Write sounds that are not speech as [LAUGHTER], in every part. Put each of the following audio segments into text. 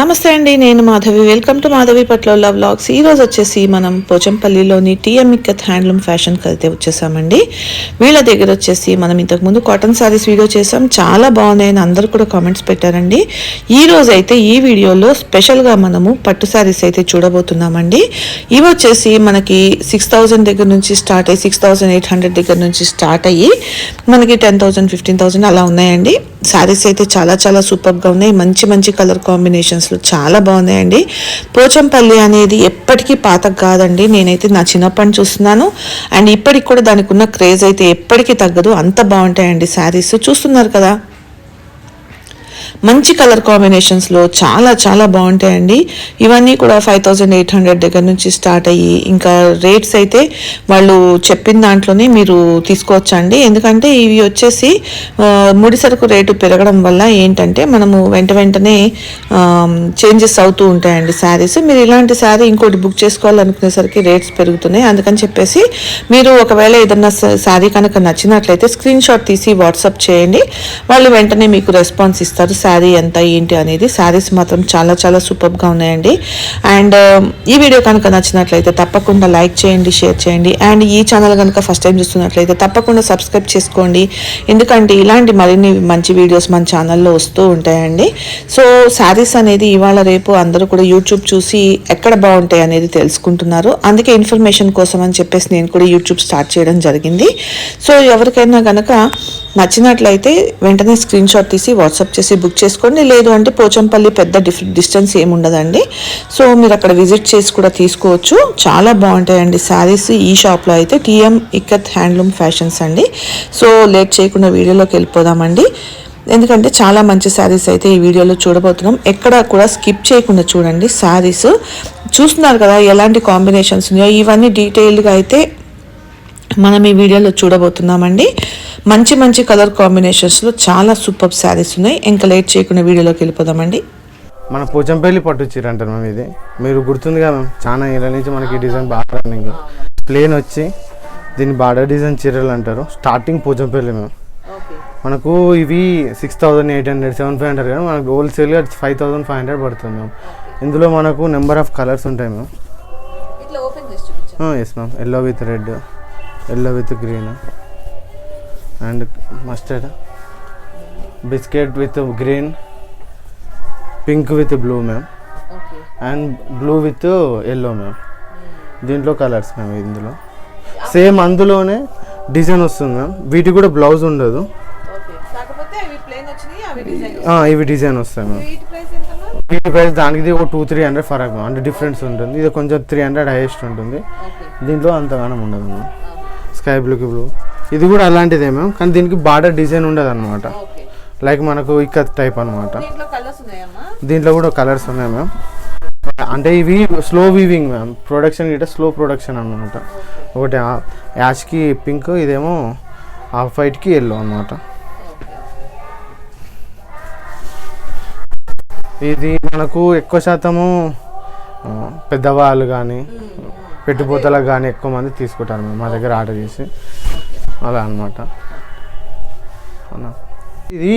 నమస్తే అండి నేను మాధవి. వెల్కమ్ టు మాధవి పట్ల వ్లాగ్స్ ఈరోజు వచ్చేసి మనం పోచంపల్లిలోని టీఎంఇక్కత్ హ్యాండ్లూమ్ ఫ్యాషన్కి అయితే వచ్చేసామండి. వీళ్ళ దగ్గర వచ్చేసి మనం ఇంతకుముందు కాటన్ సారీస్ వీడియో చేసాం చాలా బాగున్నాయని అందరు కూడా కామెంట్స్ పెట్టారండి. ఈ రోజు అయితే ఈ వీడియోలో స్పెషల్గా మనము పట్టు సారీస్ అయితే చూడబోతున్నామండి. ఇవి వచ్చేసి మనకి సిక్స్ థౌజండ్ దగ్గర నుంచి స్టార్ట్ అయ్యి సిక్స్ థౌజండ్ ఎయిట్ హండ్రెడ్ దగ్గర నుంచి స్టార్ట్ అయ్యి మనకి టెన్ థౌజండ్ ఫిఫ్టీన్ థౌజండ్ అలా ఉన్నాయండి. శారీస్ అయితే చాలా చాలా సూపర్గా ఉన్నాయి. మంచి మంచి కలర్ కాంబినేషన్స్ కాంబినేషన్స్లో చాలా బాగున్నాయండి. పోచంపల్లి అనేది ఎప్పటికీ పాత కాదండి. నేనైతే నా చిన్నప్పటి చూస్తున్నాను. అండ్ ఇప్పటికి కూడా దానికి ఉన్న క్రేజ్ అయితే ఎప్పటికీ తగ్గదు. అంత బాగుంటాయండి శారీస్. చూస్తున్నారు కదా? మంచి కలర్ కాంబినేషన్స్లో చాలా చాలా బాగుంటాయండి. ఇవన్నీ కూడా ఫైవ్ థౌజండ్ ఎయిట్ హండ్రెడ్ దగ్గర నుంచి స్టార్ట్ అయ్యి ఇంకా రేట్స్ అయితే వాళ్ళు చెప్పిన దాంట్లోనే మీరు తీసుకోవచ్చండి. ఎందుకంటే ఇవి వచ్చేసి ముడి సరుకు రేటు పెరగడం వల్ల ఏంటంటే మనము వెంట వెంటనే చేంజెస్ అవుతూ ఉంటాయండి శారీస్. మీరు ఇలాంటి శారీ ఇంకోటి బుక్ చేసుకోవాలనుకునేసరికి రేట్స్ పెరుగుతున్నాయి. అందుకని చెప్పేసి మీరు ఒకవేళ ఏదన్నా శారీ కనుక నచ్చినట్లయితే స్క్రీన్ షాట్ తీసి వాట్సాప్ చేయండి. వాళ్ళు వెంటనే మీకు రెస్పాన్స్ ఇస్తారు. శారీ ఎంత ఏంటి అనేది శారీస్ మాత్రం చాలా చాలా సూపర్గా ఉన్నాయండి. అండ్ um, ఈ వీడియో కనుక నచ్చినట్లయితే తప్పకుండా లైక్ చేయండి షేర్ చేయండి. అండ్ ఈ ఛానల్ కనుక ఫస్ట్ టైం చూస్తున్నట్లయితే తప్పకుండా సబ్స్క్రైబ్ చేసుకోండి. ఎందుకంటే ఇలాంటి మరిన్ని మంచి వీడియోస్ మన ఛానల్లో వస్తూ ఉంటాయండి. సో శారీస్ అనేది ఇవాళ రేపు అందరూ కూడా యూట్యూబ్ చూసి ఎక్కడ బాగుంటాయి అనేది తెలుసుకుంటున్నారు. అందుకే ఇన్ఫర్మేషన్ కోసం అని చెప్పేసి నేను కూడా యూట్యూబ్ స్టార్ట్ చేయడం జరిగింది. సో ఎవరికైనా కనుక నచ్చినట్లయితే వెంటనే స్క్రీన్ షాట్ తీసి వాట్సాప్ చేసి బుక్ చేసుకోండి. లేదు అంటే పోచంపల్లి పెద్ద డిఫ్ డిస్టెన్స్ ఏముండదండి. సో మీరు అక్కడ విజిట్ చేసి కూడా తీసుకోవచ్చు. చాలా బాగుంటాయండి శారీస్. ఈ షాప్లో అయితే టీఎం ఇక్కత్ హ్యాండ్లూమ్ ఫ్యాషన్స్ అండి. సో లేట్ చేయకుండా వీడియోలోకి వెళ్ళిపోదామండి. ఎందుకంటే చాలా మంచి శారీస్ అయితే ఈ వీడియోలో చూడబోతున్నాం. ఎక్కడ కూడా స్కిప్ చేయకుండా చూడండి శారీస్. చూస్తున్నారు కదా ఎలాంటి కాంబినేషన్స్ ఉన్నాయో. ఇవన్నీ డీటెయిల్డ్గా అయితే మనం ఈ వీడియోలో చూడబోతున్నామండి. మంచి మంచి కలర్ కాంబినేషన్స్లో చాలా సూపర్ శారీస్ ఉన్నాయి. ఇంకా లేట్ చేయకుండా వీడియోలోకి వెళ్ళిపోదామండి. మన పోచంపల్లి పట్టు చీర అంటారు మ్యామ్ ఇది. మీరు గుర్తుందిగా మ్యామ్ చాలా ఏళ్ళ నుంచి మనకి డిజైన్ బాగా రన్నింగ్ ప్లేన్ వచ్చి దీన్ని బార్డర్ డిజైన్ చీరలు అంటారు. Starting Pochampally ma'am. మనకు ఇవి six thousand eight hundred seven five hundred కానీ మనకు హోల్సేల్గా ఫైవ్ థౌసండ్ ఫైవ్ హండ్రెడ్ పడుతుంది మ్యామ్. ఇందులో మనకు నెంబర్ ఆఫ్ కలర్స్ ఉంటాయి ma'am. Yes ma'am. Yellow with red yellow with green and mustard. Biscuit with green pink with blue ma'am. And blue with yellow ma'am. దీంట్లో colours ma'am ఇందులో. Same అందులోనే design వస్తుంది ma'am. వీటికి కూడా blouse ఉండదు. ఆ, ఇవి డిజైన్ వస్తాయి మ్యామ్. వీటి ప్రైస్ దానికి ఒక టూ త్రీ హండ్రెడ్ ఫరక్ మ్యామ్ అంటే డిఫరెన్స్ ఉంటుంది. ఇది కొంచెం త్రీ హండ్రెడ్ హైయెస్ట్ ఉంటుంది. దీంట్లో అంతగానం ఉండదు మ్యామ్. స్కై బ్లూకి బ్లూ ఇది కూడా అలాంటిదే మ్యామ్ కానీ దీనికి బార్డర్ డిజైన్ ఉండదు అనమాట లైక్ మనకు ఇక్కత్ టైప్ అనమాట దీంట్లో కూడా కలర్స్ ఉన్నాయి మ్యామ్ అంటే ఇవి స్లో వీవింగ్ మ్యామ్ ప్రొడక్షన్ ఇట స్లో ప్రొడక్షన్ అనమాట ఒకటి ఆ- యాష్కి పింక్ ఇదేమో ఆఫ్ వైట్కి ఎల్లో అనమాట ఇది మనకు ఎక్కువ శాతము ఆ, పెద్దవాళ్ళు కానీ పెట్టుబోతలకు కానీ ఎక్కువ మంది తీసుకుంటారు మ్యామ్ మా దగ్గర ఆర్డర్ చేసి. అలా అనమాట అవునా? ఇది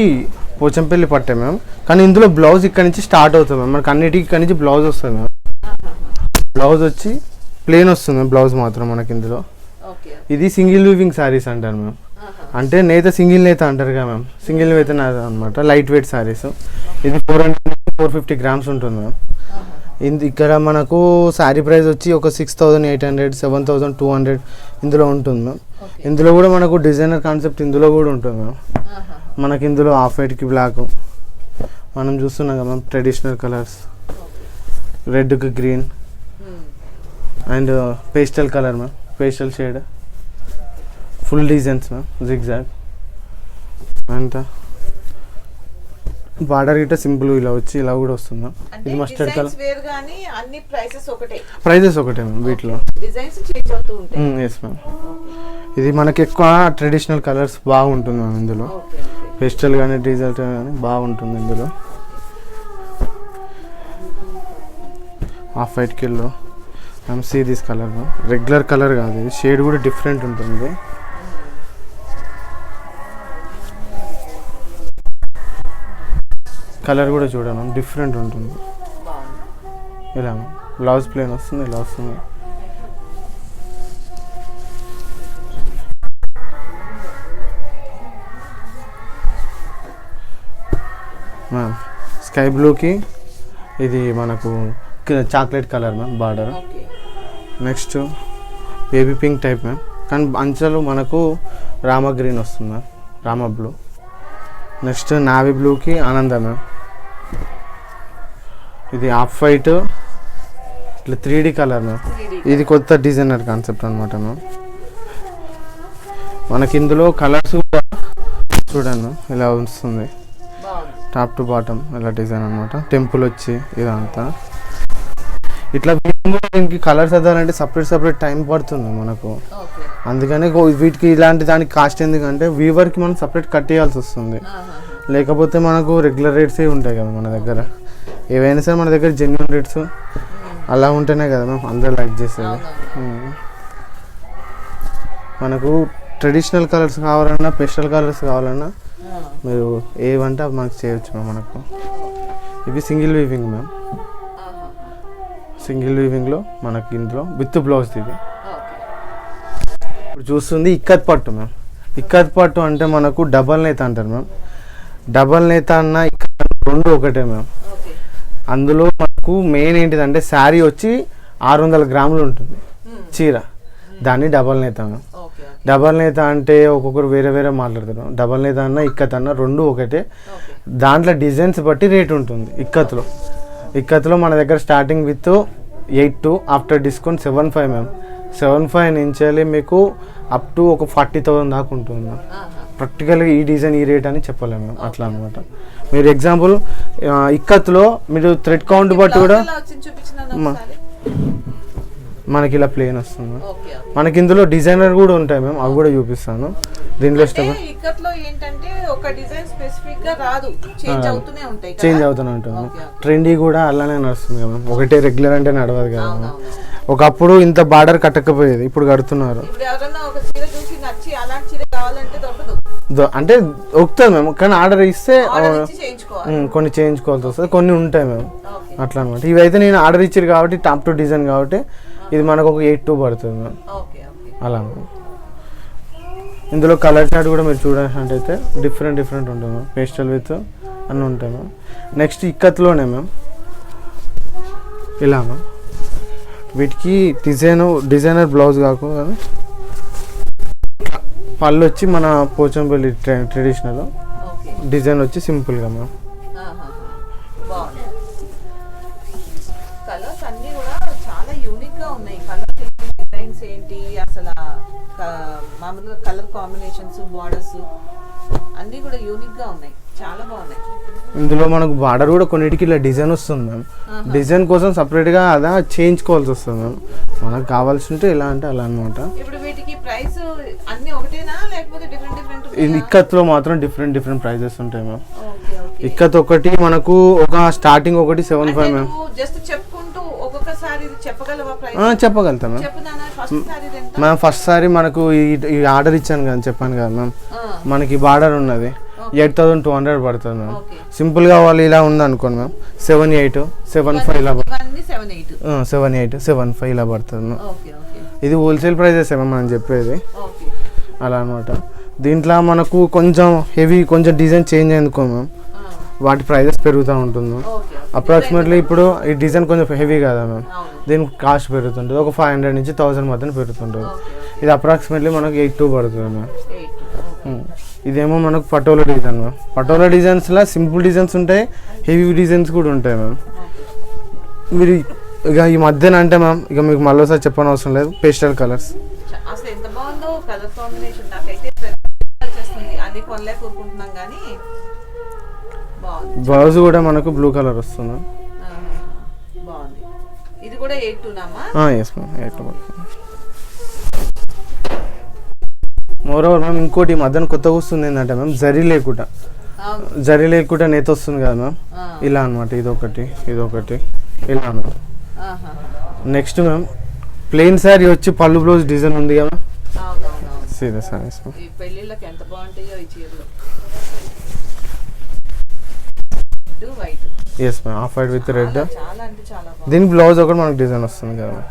పోచంపల్లి పట్టే మ్యామ్. కానీ ఇందులో బ్లౌజ్ ఇక్కడ నుంచి స్టార్ట్ అవుతుంది మ్యామ్. మనకి అన్నిటికి ఇక్కడ నుంచి బ్లౌజ్ వస్తుంది మ్యామ్. బ్లౌజ్ వచ్చి ప్లేన్ వస్తుంది మ్యామ్ బ్లౌజ్ మాత్రం మనకి ఇందులో. ఇది సింగిల్ వీవింగ్ శారీస్ అంటారు మ్యామ్. అంటే నేత సింగిల్ నేత అంటారు కదా మ్యామ్. సింగిల్ నేత అనమాట లైట్ వెయిట్ శారీస్. ఇది four hundred four fifty grams ఉంటుంది మ్యామ్. ఇక్కడ మనకు శారీ ప్రైస్ వచ్చి ఒక six thousand eight hundred seven thousand two hundred ఇందులో ఉంటుంది మ్యామ్ ఇందులో కూడా మనకు డిజైనర్ కాన్సెప్ట్ ఇందులో కూడా ఉంటుంది మ్యామ్ మనకి ఇందులో ఆఫ్ వైట్కి బ్లాక్ మనం చూస్తున్నాం కదా ma'am traditional colours రెడ్కి green and pastel colour ma'am pastel shade full designs ma'am zigzag and border గిట్ట సింపుల్ ఇలా వచ్చి ఇలా కూడా వస్తుంది. ఇది మస్టర్డ్ కలర్ వేరు కానీ అన్ని ప్రైసెస్ ఒకటే. ప్రైజెస్ ఒకటే మ్యామ్ వీటిలో. డిజైన్స్ చేంజ్ అవుతూ ఉంటాయి. ఎస్ మ్యామ్ ఇది మనకి ఎక్కువ ట్రెడిషనల్ కలర్స్ బాగుంటుంది మ్యామ్ ఇందులో. పేస్టల్ కానీ డీజల్ కానీ బాగుంటుంది ఇందులో. Off white కిల్లో ma'am see this colour regular colour కాదు ఇది. షేడ్ కూడా డిఫరెంట్ ఉంటుంది. కలర్ కూడా చూడను డిఫరెంట్ ఉంటుంది. ఇలా బ్లౌజ్ ప్లేన్ వస్తుంది ఇలా వస్తుంది? మ్యామ్ స్కై బ్లూకి ఇది మనకు chocolate colour ma'am border. Next baby pink type ma'am. కానీ అంచెలు మనకు రామ గ్రీన్ వస్తుంది ma'am Rama blue. Next navy బ్లూకి ఆనంద మ్యామ్. ఇది ఆఫ్ వైట్ ఇట్లా త్రీ డి కలర్ మ్యామ్ ఇది కొత్త డిజైనర్ కాన్సెప్ట్ అనమాట మ్యామ్ మనకి ఇందులో కలర్స్ కూడా చూడండి ఇలా వస్తుంది. టాప్ టు బాటమ్ ఇలా డిజైన్ అనమాట టెంపుల్ వచ్చి ఇదంతా. ఇట్లా దీనికి కలర్స్ అవ్వాలంటే సపరేట్ సపరేట్ టైం పడుతుంది మనకు. అందుకని వీటికి ఇలాంటి దానికి కాస్ట్ ఎందుకంటే వీవర్కి మనం సపరేట్ కట్టేయాల్సి వస్తుంది. లేకపోతే మనకు రెగ్యులర్ రేట్సే ఉంటాయి కదా మన దగ్గర. ఏవైనా సరే మన దగ్గర జెన్యున్ రేట్స్ అలా ఉంటేనే కదా మేము అందరూ లైక్ చేసేది. మనకు ట్రెడిషనల్ కలర్స్ కావాలన్నా పెస్టల్ కలర్స్ కావాలన్నా మీరు ఏవంటే అవి మనకు చేయొచ్చు మ్యామ్ మనకు. ఇవి సింగిల్ వీవింగ్ మ్యామ్. సింగిల్ వీవింగ్లో మనకి ఇందులో విత్ బ్లౌజ్ ఇది. ఇప్పుడు చూస్తుంది ఇక్కత్ పట్టు మ్యామ్. ఇక్కత్ పట్టు అంటే మనకు డబల్ నేత అంటారు మ్యామ్. డబల్ నేత అన్న రెండు ఒకటే మ్యామ్. అందులో మనకు మెయిన్ ఏంటిదంటే శారీ వచ్చి ఆరు వందల గ్రాములు ఉంటుంది. చీర. దాన్ని డబల్ నేత డబల్ నేత అంటే ఒక్కొక్కరు వేరే వేరే మాట్లాడతారు. డబల్ నేత అన్న ఇక్కత్ అన్న రెండు ఒకటే. దాంట్లో డిజైన్స్ బట్టి రేట్ ఉంటుంది ఇక్కత్లో ఇక్కత్లో మన దగ్గర starting with eight two after discount seven five ma'am seven five నుంచి మీకు అప్ టు ఒక ఫార్టీ థౌసండ్ దాకా ఉంటుంది మ్యామ్ ప్రాక్టికల్గా ఈ డిజైన్ ఈ రేట్ అని చెప్పలేము మ్యామ్ అట్లా అనమాట మీరు ఎగ్జాంపుల్ ఇక్కత్లో మీరు థ్రెడ్ కౌంట్ బట్టి కూడా. మనకి ఇలా ప్లేన్ వస్తుంది. మనకి ఇందులో డిజైనర్ కూడా ఉంటాయి మ్యామ్ అవి కూడా చూపిస్తాను. దీనిలో ఇష్టం ఇక్కట్లో ఏంటంటే ఒక డిజైన్ స్పెసిఫిక్గా రాదు. చేంజ్ అవుతూనే ఉంటాయి? చేంజ్ అవుతూనే ఉంటుంది. ట్రెండీ కూడా అలానే నడుస్తుంది కదా. ఒకటే రెగ్యులర్ అంటే నడవదు కదా. ఒకప్పుడు ఇంత బార్డర్ కట్టకపోయేది ఇప్పుడు కడుతున్నారు. ఎవరైనా ఒక చీర చూసి నచ్చి అలాంటి చీర కావాలంటే దొరకదు. అంటే దొరుకుతుంది మేము కానీ ఆర్డర్ ఇస్తే కొన్ని చేయించుకోవాల్సి వస్తుంది. కొన్ని ఉంటాయి మేము. అట్లా అనమాట ఇవైతే నేను ఆర్డర్ ఇచ్చారు కాబట్టి టాప్ టు డిజైన్ కాబట్టి ఇది మనకు ఒక ఎయిట్ టూ పడుతుంది మ్యామ్. అలా మ్యామ్. ఇందులో కలర్ చార్ట్ కూడా మీరు చూడాల్సినట్టయితే డిఫరెంట్ డిఫరెంట్ ఉంటుంది మ్యామ్. పేస్టల్ విత్ అన్నీ ఉంటాయి మ్యామ్. నెక్స్ట్ ఇక్కత్లోనే మ్యామ్. ఇలా మ్యామ్. వీటికి డిజైన్ డిజైనర్ బ్లౌజ్ కాకుండా పళ్ళు వచ్చి మన పోచంపల్లి ట్రె- ట్రెడిషనల్. డిజైన్ వచ్చి సింపుల్గా. బాగుంది. కలర్స్ అన్నీ కూడా చాలా యూనిక్గా ఉన్నాయి. కలర్స్ డిజైన్స్ ఏంటి? అసలు మామూలుగా కలర్ కాంబినేషన్స్ బార్డర్స్ అన్నీ కూడా యూనిక్గా ఉన్నాయి. చాలా బాగున్నాయి. ఇందులో మనకు బార్డర్ కూడా కొన్నిటికి ఇలా డిజైన్ వస్తుంది మ్యామ్. డిజైన్ కోసం సపరేట్గా అదా చేయించుకోవాల్సి వస్తుంది మ్యామ్. మనకు కావాల్సి ఉంటే ఇలా అంటే అలా అనమాట ఇప్పుడు వీటికి ప్రైస్ అన్ని ఒకటేనా? లేకపోతే డిఫరెంట్ డిఫరెంట్ ఇక్కత్లో మాత్రం డిఫరెంట్ డిఫరెంట్ ప్రైజెస్ ఉంటాయి మ్యామ్. ఇక్కత్ ఒకటి మనకు ఒక స్టార్టింగ్ ఒకటి సెవెన్ ఫైవ్ మ్యామ్. జస్ట్ చెప్పుకుంటూ ఒక్కొక్కసారి చెప్పగలవా చెప్పగలుగుతా మ్యామ్. మ్యామ్ ఫస్ట్ సారి మనకు ఈ ఆర్డర్ ఇచ్చాను కదా చెప్పాను కదా మ్యామ్. మనకి బార్డర్ ఉన్నది. ఎయిట్ థౌసండ్ టూ హండ్రెడ్ పడుతుంది మ్యామ్. సింపుల్గా వాళ్ళు ఇలా ఉంది అనుకోండి ma'am. Seven eight seven five ఇలా సెవెన్ ఎయిట్. సెవెన్ ఫైవ్ ఇలా పడుతుంది మ్యామ్. ఇది హోల్సేల్ ప్రైజెస్ మ్యామ్ మనం చెప్పేది? అలా అనమాట దీంట్లో మనకు కొంచెం హెవీ కొంచెం డిజైన్ చేంజ్ అయిందుకో మ్యామ్. వాటి ప్రైజెస్ పెరుగుతూ ఉంటుంది. అప్రాక్సిమేట్లీ ఇప్పుడు ఈ డిజైన్ కొంచెం హెవీ కదా మ్యామ్ దీనికి కాస్ట్ పెరుగుతుంటుంది. ఒక ఫైవ్ హండ్రెడ్ నుంచి థౌసండ్ మధ్యన పెరుగుతుంటుంది. ఇది అప్రాక్సిమేట్లీ మనకు ఎయిట్ టూ పడుతుంది మ్యామ్. ఇదేమో మనకు పటోలా డిజైన్ మ్యామ్ పటోలా డిజైన్స్లో సింపుల్ డిజైన్స్ ఉంటాయి. హెవీ డిజైన్స్ కూడా ఉంటాయి మ్యామ్ మీరు ఇక ఈ మధ్యన అంటే మ్యామ్ ఇక మీకు మళ్ళీసారి చెప్పని అవసరం లేదు. పేస్టల్ కలర్స్ ఎంత బాగుందో కలర్ కాంబినేషన్ నాకైతే అది కొనలే కోరుకుంటున్నాం కానీ బ్లౌజ్ కూడా మనకు బ్లూ కలర్ వస్తుంది. బాగుంది. ఇది కూడా eight two yes ma'am eight more over ma'am ఇంకోటి మధ్యన కొత్తగా వస్తుంది ఏంటంటే మ్యామ్ జరీ లేకుండా. జరీ లేకుండా నేత వస్తుంది కదా మ్యామ్ ఇలా అనమాట ఇదొకటి ఇదొకటి ఇలా ఆహా. నెక్స్ట్ మ్యామ్ ప్లెయిన్ శారీ వచ్చి పళ్ళు బ్లౌజ్ డిజైన్ ఉంది కదా సీదా saris. White. Yes ma'am off white with red చాలా అంటే చాలా బాగుంది. దీని బ్లౌజ్ ఒకటి మనకు డిజైన్ వస్తుంది కదా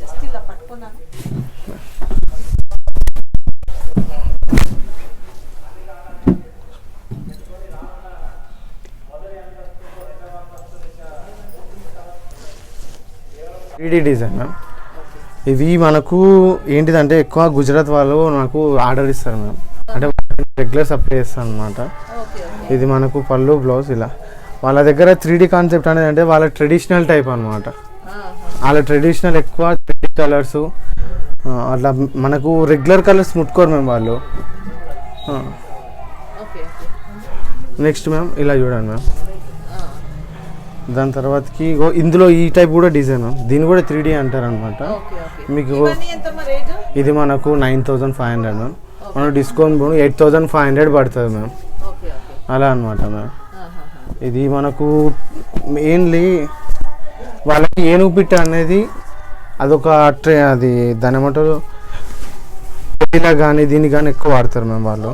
జస్ట్ ఇలా పట్టుకున్నాను. త్రీ డిజైన్ మ్యామ్ ఇవి మనకు ఏంటిదంటే ఎక్కువ గుజరాత్ వాళ్ళు నాకు ఆర్డర్ ఇస్తారు మ్యామ్ అంటే రెగ్యులర్ సప్లై చేస్తాను అనమాట ఇది మనకు పళ్ళు బ్లౌజ్ ఇలా. వాళ్ళ దగ్గర త్రీ డి కాన్సెప్ట్ అనేది అంటే వాళ్ళ ట్రెడిషనల్ టైప్ అనమాట వాళ్ళ ట్రెడిషనల్ ఎక్కువ త్రీ కలర్స్ అట్లా మనకు రెగ్యులర్ కలర్స్ ముట్టుకోరు మేము వాళ్ళు. నెక్స్ట్ మ్యామ్ ఇలా చూడండి మ్యామ్. దాని తర్వాతకి ఇందులో ఈ టైప్ కూడా డిజైన్ దీన్ని కూడా త్రీ డి అంటారు అనమాట మీకు ఇది మనకు nine thousand five hundred ma'am. మనం discount eight thousand five hundred పడుతుంది మ్యామ్. అలా అనమాట మ్యామ్ ఇది మనకు మెయిన్లీ వాళ్ళకి ఏనుగు పిట్ట అనేది అదొక ట్రే అది దాని ఏమంటారు? కానీ దీన్ని కానీ ఎక్కువ వాడతారు మేము వాళ్ళు.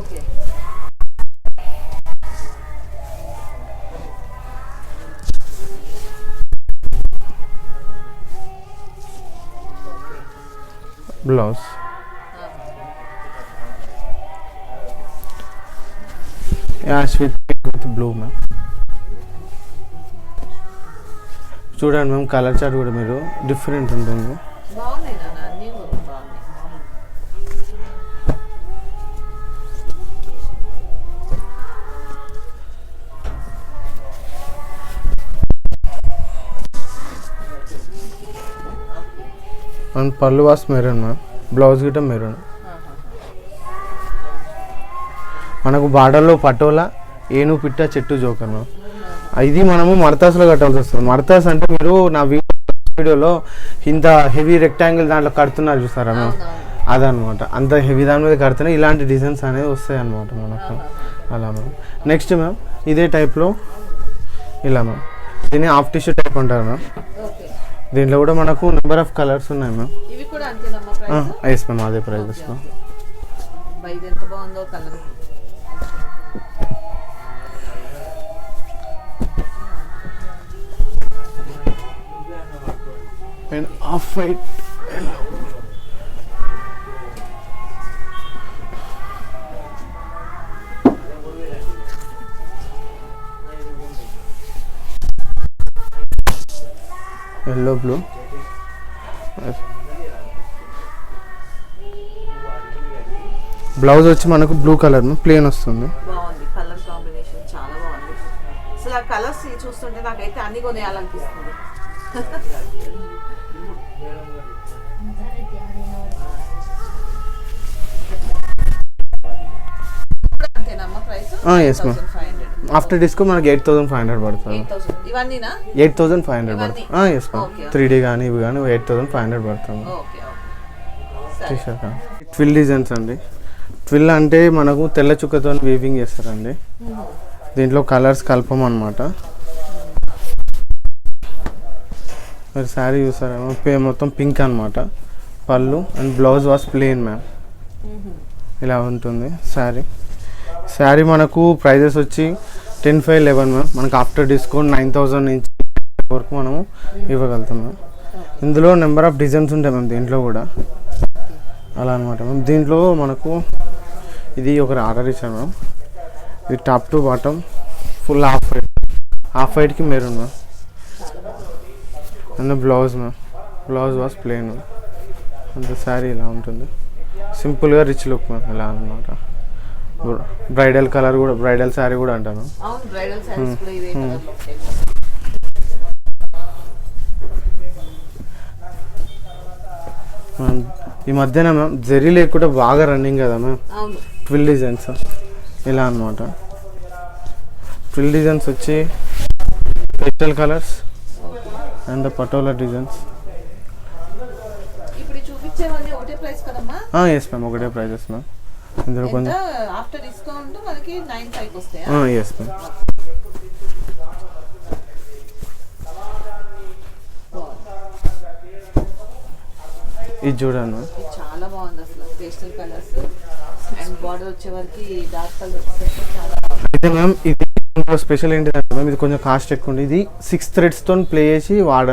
Blouse. Ash with with blue ma'am చూడండి మ్యామ్ కలర్ చార్ట్ కూడా మీరు డిఫరెంట్ ఉంటుంది. అండ్ పళ్ళు వాస్ మెరూన్ మ్యామ్ బ్లౌజ్ గిట్ట మెరూన్. మనకు బార్డర్లో పటోలా ఏను పిట్ట చెట్టు జోకర్ మ్యామ్ ఇది మనము మడతాసులో కట్టాల్సి వస్తుంది. మడతాస్ అంటే మీరు నా వీడియోలో ఇంత హెవీ రెక్టాంగిల్ దాంట్లో కడుతున్నారు చూసారా మ్యామ్ అదనమాట. అంత హెవీ దాని మీద కడితేనే ఇలాంటి డిజైన్స్ అనేది వస్తాయి అనమాట మనకు అలా మ్యామ్ నెక్స్ట్ మ్యామ్ ఇదే టైప్లో ఇలా మ్యామ్ దీన్ని హాఫ్ టిష్యూ టైప్ అంటారు మ్యామ్ దీంట్లో కూడా మనకు నెంబర్ ఆఫ్ కలర్స్ ఉన్నాయి మ్యామ్ మ్యామ్ అదే prices ma'am and off white yellow blue blouse వచ్చి మనకు బ్లూ కలర్ ప్లేన్ వస్తుంది. బాగుంది. కలర్ కాంబినేషన్ చాలా బాగుంది. అసలు ఆ కలర్స్ చూస్తుంటే నాకైతే అన్ని కొనేయాలనిపిస్తుంది. [LAUGHS] హండ్రెడ్ ఆఫ్టర్ డిస్కౌంట్ మనకి ఎయిట్ థౌసండ్ ఫైవ్ హండ్రెడ్ పడుతుంది. Eight thousand five hundred? పడుతుంది. Yes ma'am Okay, okay. Three D కానీ ఇవి కానీ ఎయిట్ థౌసండ్ ఫైవ్ హండ్రెడ్ పడుతుంది. ట్విల్ డిజైన్స్ అండి. ట్విల్ అంటే మనకు తెల్ల చుక్కతో వీవింగ్ చేస్తారండి. దీంట్లో కలర్స్ కలపం అనమాట మీరు శారీ చూసారేమో పే మొత్తం పింక్ అనమాట పళ్ళు and blouse was plain ma'am ఇలా ఉంటుంది శారీ. శారీ మనకు ప్రైజెస్ వచ్చి టెన్ ఫైవ్ లెవెన్ మ్యామ్ మనకు ఆఫ్టర్ డిస్కౌంట్ నైన్ థౌజండ్ నుంచి వరకు మనము ఇవ్వగలుగుతున్నాం ఇందులో నెంబర్ ఆఫ్ డిజైన్స్ ఉంటాయి మ్యామ్ దీంట్లో కూడా. అలా అనమాట మ్యామ్ దీంట్లో మనకు ఇది ఒకరు ఆర్డర్ ఇచ్చాను మ్యామ్ ఇది top to bottom full half white. Half వైట్కి maroon ma'am and blouse ma'am blouse was plain అంత శారీ ఇలా ఉంటుంది. సింపుల్గా రిచ్ లుక్ మ్యామ్ ఇలా అనమాట బ్రైడల్ కలర్ కూడా బ్రైడల్ శారీ కూడా అంటాను. ఈ మధ్యన మ్యామ్ జరీ లేకుండా బాగా రన్నింగ్ కదా మ్యామ్. ట్విల్ డిజైన్స్ ఇలా అనమాట ట్విల్ డిజైన్స్ వచ్చి pastel colours and patola designs. Yes ma'am ఒకటే ప్రైజెస్ మ్యామ్ ఇందులో కొంచెం ఆఫ్టర్ డిస్కౌంట్ మనకి నైన్ ఫైవ్ వస్తాయా? ఎస్ మ్యామ్ ఇది చూడండి చాలా బాగుంది అసలు పేస్టల్ కలర్స్ అండ్ బార్డర్ వచ్చే వరకు డార్క్ కలర్ చాలా అయితే మ్యామ్ ఇది స్పెషల్ ఏంటిదంటే మ్యామ్ ఇది కొంచెం కాస్ట్ ఎక్కువ ఉంది ఇది సిక్స్ థ్రెడ్స్తో ప్లే చేసి వాడ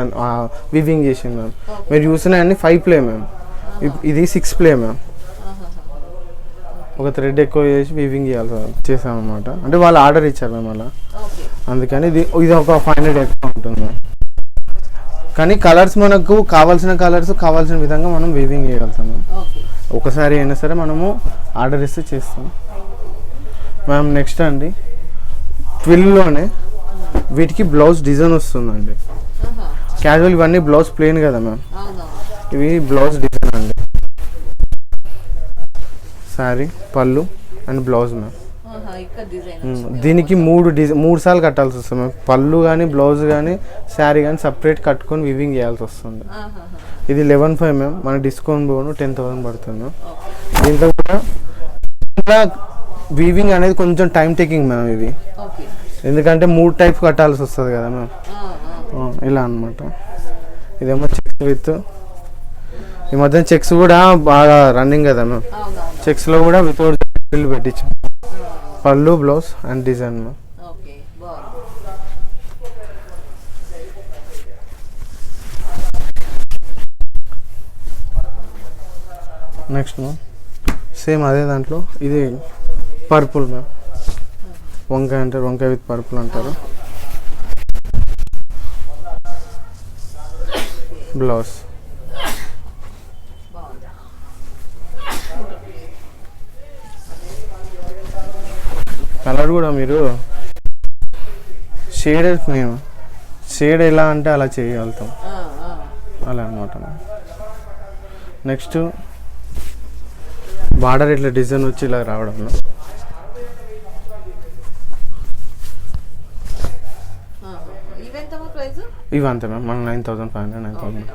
వివింగ్ చేసింది మ్యామ్. మీరు చూసిన అన్ని ఫైవ్ ప్లే మ్యామ్. ఇది సిక్స్ ప్లే మ్యామ్. ఒక థ్రెడ్ ఎక్కువ చేసి వివింగ్ చేయాలి చేసాం అనమాట అంటే వాళ్ళు ఆర్డర్ ఇచ్చారు మేము అలా. అందుకని ఇది ఇది ఒక ఫైవ్ హండ్రెడ్ ఎక్కువ ఉంటుంది మ్యామ్. కానీ కలర్స్ మనకు కావాల్సిన కలర్స్ కావాల్సిన విధంగా మనం వీవింగ్ చేయగలుగుతాం మ్యామ్. ఒకసారి అయినా సరే మనము ఆర్డర్ ఇస్తే చేస్తాం. మ్యామ్ నెక్స్ట్ అండి. ట్విల్లోనే వీటికి బ్లౌజ్ డిజైన్ వస్తుందండి. క్యాజువల్ ఇవన్నీ బ్లౌజ్ ప్లెయిన్ కదా మ్యామ్ ఇవి బ్లౌజ్ డిజైన్ అండి. శారీ పళ్ళు అండ్ బ్లౌజ్ మ్యామ్. దీనికి మూడు డిజైన్ మూడు సార్లు కట్టాల్సి వస్తుంది మ్యామ్ పళ్ళు కానీ బ్లౌజ్ కానీ శారీ కానీ సపరేట్ కట్టుకొని వివింగ్ చేయాల్సి వస్తుంది. ఇది లెవెన్ ఫైవ్ మ్యామ్ మన డిస్కౌంట్ పోను టెన్ థౌసండ్ పడుతుంది మ్యామ్ దీంట్లో కూడా వీవింగ్ అనేది కొంచెం టైం టేకింగ్ మ్యామ్ ఇవి ఎందుకంటే మూడు టైప్ కట్టాల్సి వస్తుంది కదా మ్యామ్ ఇలా అనమాట ఇదేమో చెక్స్ విత్. ఈ మధ్య చెక్స్ కూడా బాగా రన్నింగ్ కదా మ్యామ్ అవునవును. చెక్స్లో కూడా వితౌట్ బిల్ పెట్టించాం. పళ్ళు blouse and design ma'am next ma'am same అదే దాంట్లో. ఇది పర్పుల్ మ్యామ్ వంకాయ అంటారు వంకాయ విత్ పర్పుల్ అంటారు. బ్లౌజ్. కలర్ కూడా మీరు షేడ్ మేము షేడ్ ఎలా అంటే అలా చేయగలుగుతాం. అలా అనమాట నెక్స్ట్ బార్డర్ ఇట్లా డిజైన్ వచ్చి ఇలా రావడం ఇవి అంతే మ్యామ్ మన nine thousand five hundred nine thousand